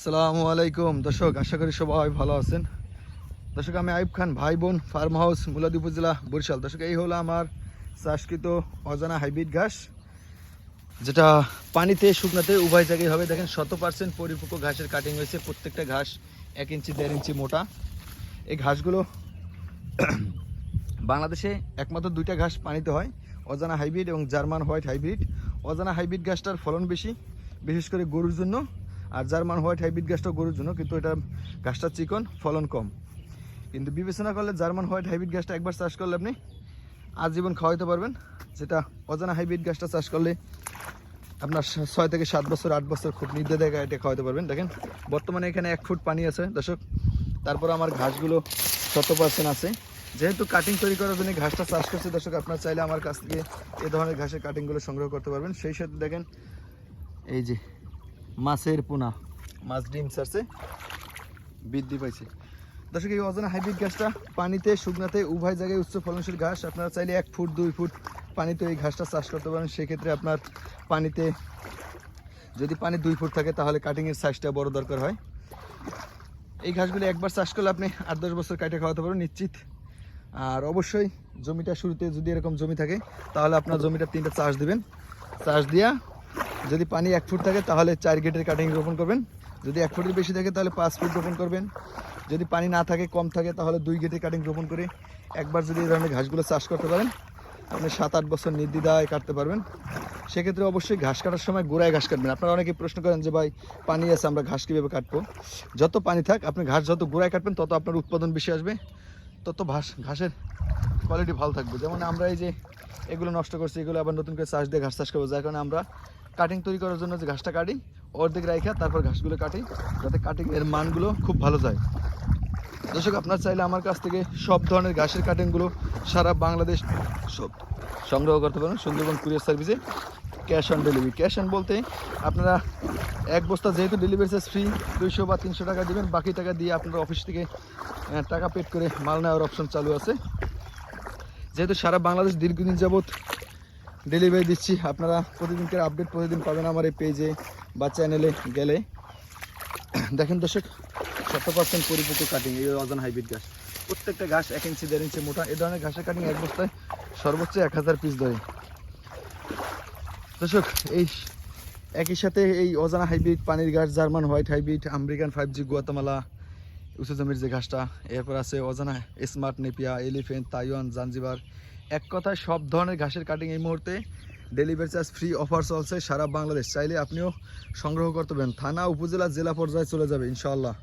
আসসালামু আলাইকুম। দর্শক, আশা করি সবাই ভালো আছেন। দর্শক, আমি আইব খান, ভাই বোন, ফার্ম হাউস মুলাদি উপজেলা বরিশাল। দর্শক, এই হলো আমার চাষকৃত অজানা হাইব্রিড ঘাস, যেটা পানিতে শুকনাতে উভয় জায়গায় হবে। দেখেন, শত পার্সেন্ট পরিপক্ক ঘাসের কাটিং হয়েছে। প্রত্যেকটা ঘাস এক ইঞ্চি, দেড় ইঞ্চি মোটা। এই ঘাসগুলো বাংলাদেশে একমাত্র দুইটা ঘাস পানিতে হয়, অজানা হাইব্রিড এবং জার্মান হোয়াইট হাইব্রিড। অজানা হাইব্রিড ঘাসটার ফলন বেশি, বিশেষ করে গরুর জন্য। আর জার্মান হোয়াইট হাইব্রিড গাছটাও গরুর জন্য, কিন্তু এটা গাছটা চিকন, ফলন কম। কিন্তু বিবেচনা করলে জার্মান হোয়াইট হাইব্রিড গাছটা একবার চাষ করলে আপনি আজীবন খাওয়াইতে পারবেন। যেটা অজানা হাইব্রিড গাছটা চাষ করলে আপনার ছয় থেকে সাত বছর, আট বছর খুব নির্দ্বিধায় এটা খাওয়াতে পারবেন। দেখেন, বর্তমানে এখানে এক ফুট পানি আছে, দর্শক। তারপর আমার ঘাসগুলো শত পার্সেন্ট আছে। যেহেতু কাটিং তৈরি করার জন্য ঘাসটা চাষ করছে, দর্শক, আপনার চাইলে আমার কাছ থেকে এ ধরনের ঘাসের কাটিংগুলো সংগ্রহ করতে পারবেন। সেই সাথে দেখেন, এই যে মাছের পোনা। মাছ ডিম ছাড়ছে, বৃদ্ধি পাইছে। দর্শক, এই অজানা হাইব্রিড ঘাসটা পানিতে, শুকনাতে, উভয় জায়গায় উচ্চ ফলনশীল ঘাস। আপনারা চাইলে এক ফুট, দুই ফুট পানিতে এই ঘাসটা চাষ করতে পারেন। সেক্ষেত্রে আপনার পানিতে, যদি পানি দুই ফুট থাকে, তাহলে কাটিংয়ের সাইজটা বড় দরকার হয়। এই ঘাসগুলো একবার চাষ করলে আপনি আট, দশ বছর কাটে খাওয়াতে পারবেন, নিশ্চিত। আর অবশ্যই জমিটা শুরুতে যদি এরকম জমি থাকে, তাহলে আপনার জমিটা তিনটা চাষ দিবেন। চাষ দিয়া যদি পানি এক ফুট থাকে, তাহলে চার গেটের কাটিং রোপণ করবেন। যদি এক ফুটের বেশি থাকে, তাহলে পাঁচ ফুট রোপণ করবেন। যদি পানি না থাকে, কম থাকে, তাহলে দুই গেটের কাটিং রোপণ করে একবার যদি এই ধরনের ঘাসগুলো চাষ করতে পারেন, আপনি সাত আট বছর নির্দ্বিধায় কাটতে পারবেন। সেক্ষেত্রে অবশ্যই ঘাস কাটার সময় গোড়ায় ঘাস কাটবেন। আপনারা অনেকে প্রশ্ন করেন যে, ভাই, পানি আছে, আমরা ঘাস কীভাবে কাটবো? যত পানি থাক, আপনি ঘাস যত গোড়ায় কাটবেন, তত আপনার উৎপাদন বেশি আসবে। তত ঘাস ঘাসের কোয়ালিটি ভালো থাকবে। যেমন আমরা এই যে এগুলো নষ্ট করছি, এগুলো আবার নতুন করে চাষ দিয়ে ঘাস চাষ করব, যার কারণে আমরা কাটিং তৈরি করার জন্য যে ঘাসটা কাটি, অর্ধেক রাইখা তারপর ঘাসগুলো কাটি, যাতে কাটিং এর মানগুলো খুব ভালো যায়। দর্শক, আপনার চাইলে আমার কাছ থেকে সব ধরনের ঘাসের কাটিংগুলো সারা বাংলাদেশ সব সংগ্রহ করতে পারেন। সুন্দরবন কুরিয়ার সার্ভিসে cash on delivery cash on বলতে আপনারা এক বস্তা যেহেতু ডেলিভারি চার্জ ফ্রি দুইশো বা তিনশো টাকা দেবেন, বাকি টাকা দিয়ে আপনারা অফিস থেকে টাকা পেড করে মাল নেওয়ার অপশন চালু আছে। যেহেতু সারা বাংলাদেশ দীর্ঘদিন যাবৎ ডেলিভারি দিচ্ছি। আপনারা প্রতিদিনকার আপডেট প্রতিদিন পাবেন আমার এই পেজে বা চ্যানেলে গেলে। দেখেন দর্শক শত পার্সেন্ট পরিপক্ক কাটিং এই অজান হাইব্রিড ঘাস প্রত্যেকটা ঘাস এক ইঞ্চি দেড় ইঞ্চি মোটা। এই ধরনের ঘাসের কাটিং এক বস্তায় সর্বোচ্চ এক হাজার পিস ধরে। দর্শক, এই একই সাথে এই অজানা হাইব্রিড পানির ঘাস German white hybrid American five G Guatemala উঁচু জমির যে ঘাসটা এরপর আছে অজানা smart Napier elephant Taiwan Zanzibar এক কথায় সব ধরনের ঘাসের কাটিং এই মুহূর্তে ডেলিভারি চার্জ ফ্রি অফার চলছে সারা বাংলাদেশ। চাইলে আপনিও সংগ্রহ করতে পারেন। থানা, উপজেলা, জেলা পর্যায়ে চলে যাবে, ইনশাআল্লাহ।